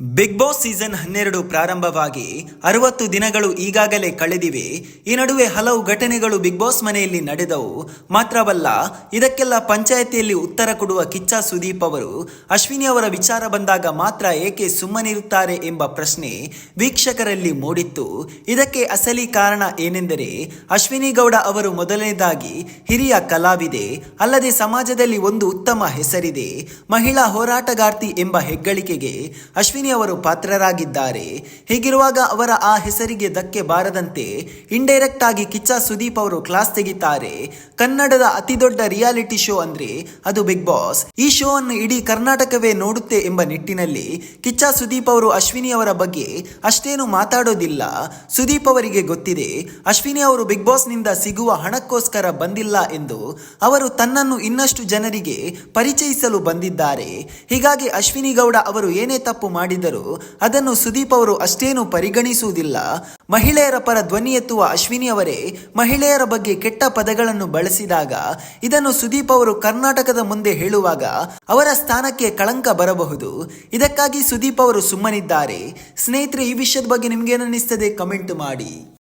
Big boss season ಹನ್ನೆರಡು ಪ್ರಾರಂಭವಾಗಿ ಅರವತ್ತು ದಿನಗಳು ಈಗಾಗಲೇ ಕಳೆದಿವೆ. ಈ ನಡುವೆ ಹಲವು ಘಟನೆಗಳು ಬಿಗ್ ಬಾಸ್ ಮನೆಯಲ್ಲಿ ನಡೆದವು. ಮಾತ್ರವಲ್ಲ, ಇದಕ್ಕೆಲ್ಲ ಪಂಚಾಯತಿಯಲ್ಲಿ ಉತ್ತರ ಕೊಡುವ ಕಿಚ್ಚ ಸುದೀಪ್ ಅವರು, ಅಶ್ವಿನಿ ಅವರ ವಿಚಾರ ಬಂದಾಗ ಮಾತ್ರ ಏಕೆ ಸುಮ್ಮನಿರುತ್ತಾರೆ ಎಂಬ ಪ್ರಶ್ನೆ ವೀಕ್ಷಕರಲ್ಲಿ ಮೂಡಿತ್ತು. ಇದಕ್ಕೆ ಅಸಲಿ ಕಾರಣ ಏನೆಂದರೆ, ಅಶ್ವಿನಿ ಗೌಡ ಅವರು ಮೊದಲನೇದಾಗಿ ಹಿರಿಯ ಕಲಾವಿದೆ, ಅಲ್ಲದೆ ಸಮಾಜದಲ್ಲಿ ಒಂದು ಉತ್ತಮ ಹೆಸರಿದೆ. ಮಹಿಳಾ ಹೋರಾಟಗಾರ್ತಿ ಎಂಬ ಹೆಗ್ಗಳಿಕೆಗೆ ಅಶ್ವಿನಿ ಅವರು ಪಾತ್ರರಾಗಿದ್ದಾರೆ. ಹೀಗಿರುವಾಗ ಅವರ ಆ ಹೆಸರಿಗೆ ಧಕ್ಕೆ ಬಾರದಂತೆ ಇಂಡೈರೆಕ್ಟ್ ಆಗಿ ಕಿಚ್ಚ ಸುದೀಪ್ ಅವರು ಕ್ಲಾಸ್ ತೆಗಿತಾರೆ. ಕನ್ನಡದ ಅತಿದೊಡ್ಡ ರಿಯಾಲಿಟಿ ಶೋ ಅಂದ್ರೆ ಅದು ಬಿಗ್ ಬಾಸ್. ಈ ಶೋ ಅನ್ನು ಇಡೀ ಕರ್ನಾಟಕವೇ ನೋಡುತ್ತೆ ಎಂಬ ನಿಟ್ಟಿನಲ್ಲಿ ಕಿಚ್ಚ ಸುದೀಪ್ ಅವರು ಅಶ್ವಿನಿ ಅವರ ಬಗ್ಗೆ ಅಷ್ಟೇನು ಮಾತಾಡೋದಿಲ್ಲ. ಸುದೀಪ್ ಅವರಿಗೆ ಗೊತ್ತಿದೆ, ಅಶ್ವಿನಿ ಅವರು ಬಿಗ್ ಬಾಸ್ನಿಂದ ಸಿಗುವ ಹಣಕ್ಕೋಸ್ಕರ ಬಂದಿಲ್ಲ ಎಂದು ಅವರು ತನ್ನನ್ನು ಇನ್ನಷ್ಟು ಜನರಿಗೆ ಪರಿಚಯಿಸಲು ಬಂದಿದ್ದಾರೆ. ಹೀಗಾಗಿ ಅಶ್ವಿನಿ ಗೌಡ ಅವರು ಏನೇ ತಪ್ಪು ಮಾಡಿದರೂ ಅದನ್ನು ಸುದೀಪ್ ಅವರು ಅಷ್ಟೇನು ಪರಿಗಣಿಸುವುದಿಲ್ಲ. ಮಹಿಳೆಯರ ಪರ ಧ್ವನಿ ಎತ್ತುವ ಅಶ್ವಿನಿ ಅವರೇ ಮಹಿಳೆಯರ ಬಗ್ಗೆ ಕೆಟ್ಟ ಪದಗಳನ್ನು ಬಳಸಿದಾಗ ಇದನ್ನು ಸುದೀಪ್ ಅವರು ಕರ್ನಾಟಕದ ಮುಂದೆ ಹೇಳುವಾಗ ಅವರ ಸ್ಥಾನಕ್ಕೆ ಕಳಂಕ ಬರಬಹುದು. ಇದಕ್ಕಾಗಿ ಸುದೀಪ್ ಅವರು ಸುಮ್ಮನಿದ್ದಾರೆ. ಸ್ನೇಹಿತರೆ, ಈ ವಿಷಯದ ಬಗ್ಗೆ ನಿಮ್ಗೇನನ್ನಿಸ್ತದೆ? ಕಮೆಂಟ್ ಮಾಡಿ.